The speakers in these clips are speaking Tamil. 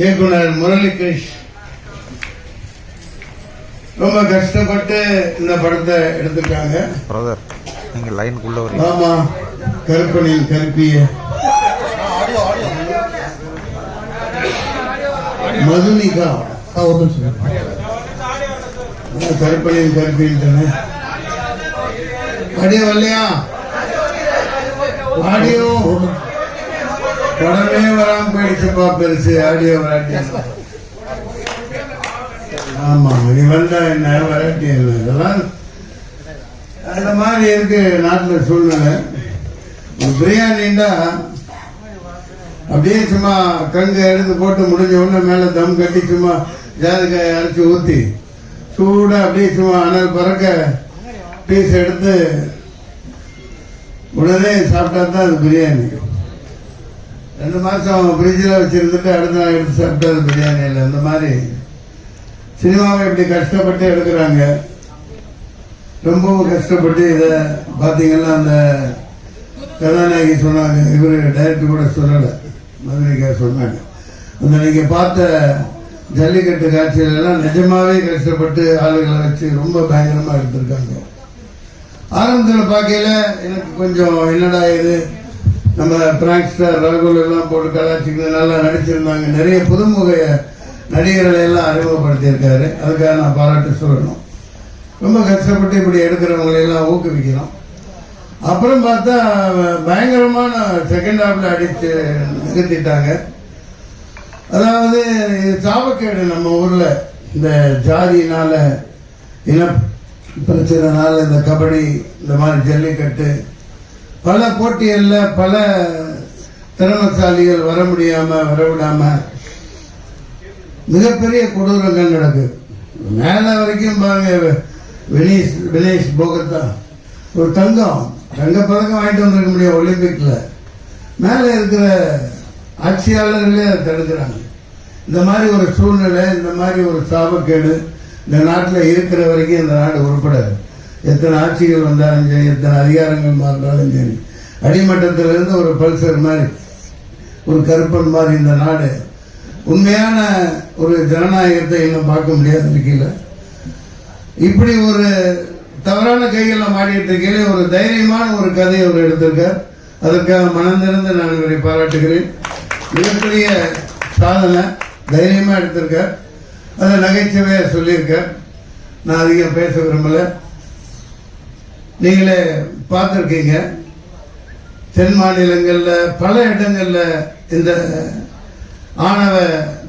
இயக்குனர் முரளிகிருஷ் ரொம்ப கஷ்டப்பட்டு இந்த படத்தை எடுத்திருக்காங்க. பிரதர் நீங்கள் லைனுக்குள்ளே வரீங்க. ஆமா கருப்பனின் கருப்பிய. மதுமிகா ஒரு நிமிஷம். கருப்பின்னு ஆடியோ வரலையா? ஆடியோ. படமே வராம போயிடுச்சுப்பா பெருசு. ஆடியோ வராட்டி. ஆமா நீ வந்தா என்ன வராட்டி என்ன? இதெல்லாம் அந்த மாதிரி இருக்கு நாட்டுல சூழ்நிலை. பிரியாணின்னா அப்படியே சும்மா கங்கு எடுத்து போட்டு முடிஞ்ச உடனே மேல தம் கட்டி சும்மா ஜாதிக்காய் அரைச்சி ஊத்தி சூடா அப்படியே சும்மா அனல் பறக்க பீஸ் எடுத்து உடனே சாப்பிட்டா தான் அது பிரியாணி. ரெண்டு மாதம் ஃப்ரிட்ஜில் வச்சுருந்துட்டு அடுத்த நாள் எடுத்து சாப்பிட்டா அது பிரியாணி இல்லை. இந்த மாதிரி சினிமாவை இப்படி கஷ்டப்பட்டு எடுக்கிறாங்க. ரொம்பவும் கஷ்டப்பட்டு இதை பார்த்தீங்கன்னா அந்த கதாநாயகி சொன்னாங்க. இவர் டைரக்டர் கூட சொல்லலை. மதுரைக்கார் சொன்னாங்க. அந்த நீங்கள் பார்த்த ஜல்லிக்கட்டு காட்சியில நிஜமாகவே நிஜமாவே கஷ்டப்பட்டு ஆளுகளை வச்சு ரொம்ப பயங்கரமாக எடுத்திருக்காங்க. ஆரம்பத்தில் பார்க்கையில் எனக்கு கொஞ்சம் என்னடா இது? நம்ம பிராங்க்ஸ்டர் ரகுல் எல்லாம் போட்டு கலாச்சிக்கு நல்லா நடிச்சிருந்தாங்க. நிறைய புதுமுக நடிகர்களை எல்லாம் அறிமுகப்படுத்தியிருக்காரு. அதுக்காக நான் பாராட்டு சொல்லணும். ரொம்ப கஷ்டப்பட்டு இப்படி எடுக்கிறவங்களையெல்லாம் ஊக்குவிக்கிறோம். அப்புறம் பார்த்தா பயங்கரமான செகண்ட் ஹாஃப்ல அடித்து நிகழ்த்திட்டாங்க. அதாவது இது சாபக்கேடு நம்ம ஊரில் இந்த ஜாதியினால இன பிரச்சனைனால இந்த கபடி இந்த மாதிரி ஜல்லிக்கட்டு பல போட்டிகளில் பல திறமசாலிகள் வர முடியாம வர மிகப்பெரிய கொடூரங்கள் நடக்குது. மேலே வரைக்கும் பாருங்க வினீஷ் வினேஷ் போகத்தா. ஒரு தங்கம் தங்க பதக்கம் வாங்கிட்டு வந்திருக்க முடியும் ஒலிம்பிக்ல. மேலே இருக்கிற ஆட்சியாளர்களே அதை தடுக்கிறாங்க. இந்த மாதிரி ஒரு சூழ்நிலை இந்த மாதிரி ஒரு சாபக்கேடு இந்த நாட்டில் இருக்கிற வரைக்கும் இந்த நாடு உருப்படாது. எத்தனை ஆட்சிகள் வந்தாலும் சரி எத்தனை அதிகாரங்கள் மாறினாலும் சரி அடிமட்டத்திலிருந்து ஒரு பல்சர் மாதிரி ஒரு கருப்பன் மாதிரி இந்த நாடு. உண்மையான ஒரு ஜனநாயகத்தை இன்னும் பார்க்க முடியாது இருக்கையில் இப்படி ஒரு தவறான கைகளை மாடிட்டு இருக்கையில ஒரு தைரியமான ஒரு கதையை அவர் எடுத்திருக்கார். அதற்காக மனந்திருந்து நான் இவரை பாராட்டுகிறேன். மிகப்பெரிய சாதனை தைரியமாக எடுத்திருக்கார். அதை நகைச்சுவையாக சொல்லியிருக்கார். நான் அதிகம் பேச விரும்பல. நீங்களே பார்த்துருக்கீங்க. தென் மாநிலங்களில் பல இடங்களில் இந்த ஆணவ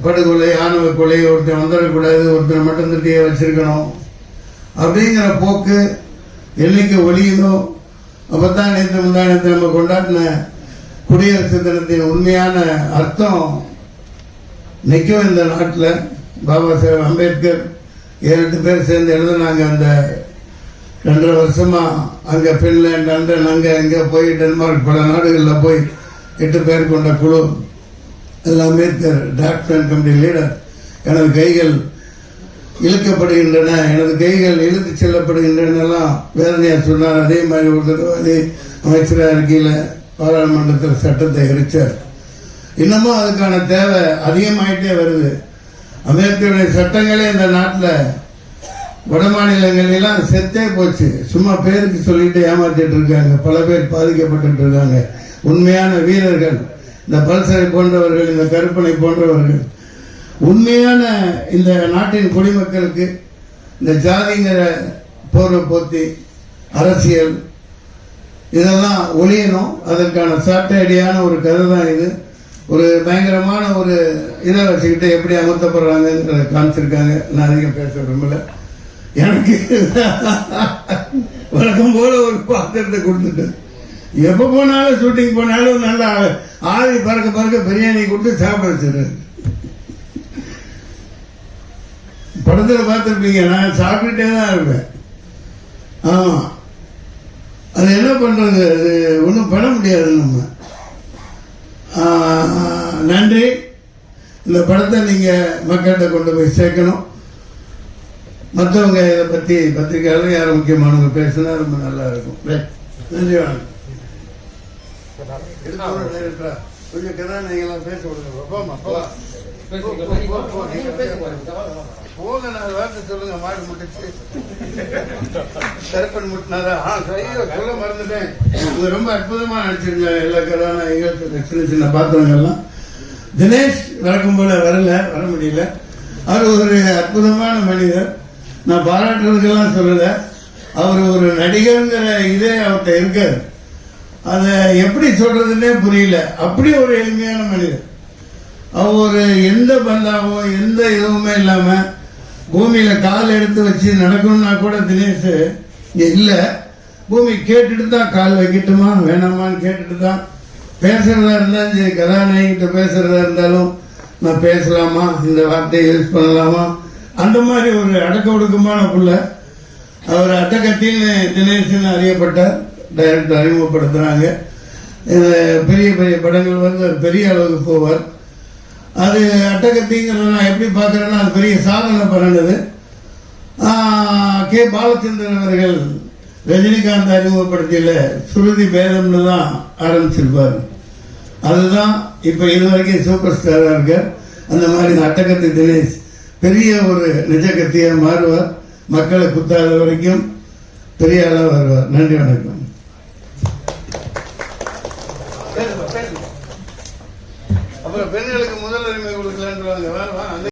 படுகொலை ஆணவ கொலை ஒருத்தன் வந்துடக்கூடாது ஒருத்தர் மட்டும் திட்டியே வச்சிருக்கணும். அப்படிங்கிற போக்கு என்னைக்கு ஒழியுதோ அப்பதான் நேற்று முந்தானத்தை நம்ம கொண்டாடின குடியரசு தினத்தின் உண்மையான அர்த்தம் நிற்கும் இந்த நாட்டில். பாபா சாஹேப் அம்பேத்கர் ஏழு எட்டு பேர் சேர்ந்து எழுதுனாங்க அந்த ரெண்டரை வருஷமா அங்கே ஃபின்லேண்ட் லண்டன் அங்கே இங்கே போய் டென்மார்க் பல நாடுகளில் போய் எட்டு பேர் கொண்ட குழு. எல்லாமே டாக்டர் அண்ட் கம்பெனி லீடர். எனது கைகள் இழுக்கப்படுகின்றன. எனது கைகள் இழுத்து செல்லப்படுகின்றனலாம். வேதனையாக சொன்னார். அதே மாதிரி ஒரு தடவை அதே அமைச்சராக இருக்கையில் பாராளுமன்றத்தில் சட்டத்தை எரிச்சார். இன்னமும் அதுக்கான தேவை அதிகமாயிட்டே வருது. அமெரிக்காவுடைய சட்டங்களே இந்த நாட்டில் வட மாநிலங்களெல்லாம் செத்தே போச்சு. சும்மா பேருக்கு சொல்லிட்டு ஏமாத்திட்டு இருக்காங்க பல பேர் பாதிக்கப்பட்டு இருக்காங்க உண்மையான வீரர்கள். இந்த பல்சரை போன்றவர்கள் இந்த கருப்பனை போன்றவர்கள். உண்மையான இந்த நாட்டின் குடிமக்களுக்கு இந்த ஜாதிங்கிற போர்வை போத்தி அரசியல் இதெல்லாம் ஒழியணும். அதற்கான சாட்டையடியான ஒரு கதை தான் இது. ஒரு பயங்கரமான ஒரு இதை வச்சுக்கிட்டு எப்படி அமர்த்தப்படுறாங்கிறத காமிச்சிருக்காங்க. நான் அதிகம் பேச விரும்பலை. எனக்கு வழக்கம் போல ஒரு பாத்திரத்தை கொடுத்துட்டு. எப்போ போனாலும் ஷூட்டிங் போனாலும் நல்லா ஆவி பறக்க பறக்க பிரியாணி கொடுத்து சாப்பிட வச்சிரு படத்தில் பார்த்துருப்பீங்க நான் சாப்பிட்டுட்டே தான் இருப்பேன். ஆமாம் அது என்ன பண்ணுறது அது ஒன்றும் பண்ண முடியாது நம்ம. நன்றி. இந்த படத்தை நீங்கள் மக்கள்கிட்ட கொண்டு போய் சேர்க்கணும். மற்றவங்க இதை பற்றி பத்திரிகையாளர் யாரும் முக்கியமானவங்க பேசினா ரொம்ப நல்லா இருக்கும். நன்றி வணக்கம்? கொஞ்சம் கதை நீங்களாம் பேச விடுங்க. போமா போலாம் போங்க நாலு வார்த்தை சொல்லுங்க. மாடு முட்டுச்சு. கருப்பன் முட்டினாரா? ஆ சரியா சொல்ல மறந்துட்டேன். இவங்க ரொம்ப அற்புதமா நடிச்சிருந்தாங்க எல்லா கதான சின்ன சின்ன பாத்திரங்கள்லாம். தினேஷ் வழக்கம் போல வரல. வர முடியல. அவர் ஒரு அற்புதமான மனிதர். நான் பாராட்டுறதுக்கெல்லாம் சொல்லல. அவர் ஒரு நடிகர்ங்கிற இதே அவர்கிட்ட இருக்காரு. அதை எப்படி சொல்றதுன்னே புரியல. அப்படி ஒரு எளிமையான மனிதர். அவர் எந்த பந்தாவோ எந்த இதுவுமே இல்லாமல் பூமியில் கால் எடுத்து வச்சு நடக்கணும்னா கூட தினேஷ் இல்லை. பூமி கேட்டுட்டு தான் கால் வைக்கட்டுமா வேணாமான்னு கேட்டுட்டு தான் பேசுறதா இருந்தாலும் சரி கதாநாயகிட்ட பேசுறதா இருந்தாலும் நான் பேசலாமா? இந்த வார்த்தையை யூஸ் பண்ணலாமா? அந்த மாதிரி ஒரு அடக்க ஒடுக்கமான புள்ள அவர் அட்டகத்தின்னு தினேசன் அறியப்பட்டார் டைரக்டர் அறிமுகப்படுத்துகிறாங்க பெரிய பெரிய படங்கள் வந்து அவர் பெரிய அளவுக்கு போவார். அது அட்டகத்திங்கிறத நான் எப்படி பார்க்குறேன்னா அது பெரிய சாதனை பண்ணினது. கே. பாலச்சந்திரன் அவர்கள் ரஜினிகாந்த் அறிமுகப்படுத்தியில் சுருதி பேதம்னு தான் ஆரம்பிச்சிருப்பார். அதுதான் இப்போ இது வரைக்கும் சூப்பர் ஸ்டாராக இருக்கார். அந்த மாதிரி இந்த அட்டகத்தி தினேஷ். பெரிய ஒரு நிஜகத்தியாக மாறுவார். மக்களை குத்தாத வரைக்கும் பெரிய ஆளாக வருவார். நன்றி வணக்கம். அப்புறம் பெண்களுக்கு முதல் உரிமை கொடுக்கலான்னு வா,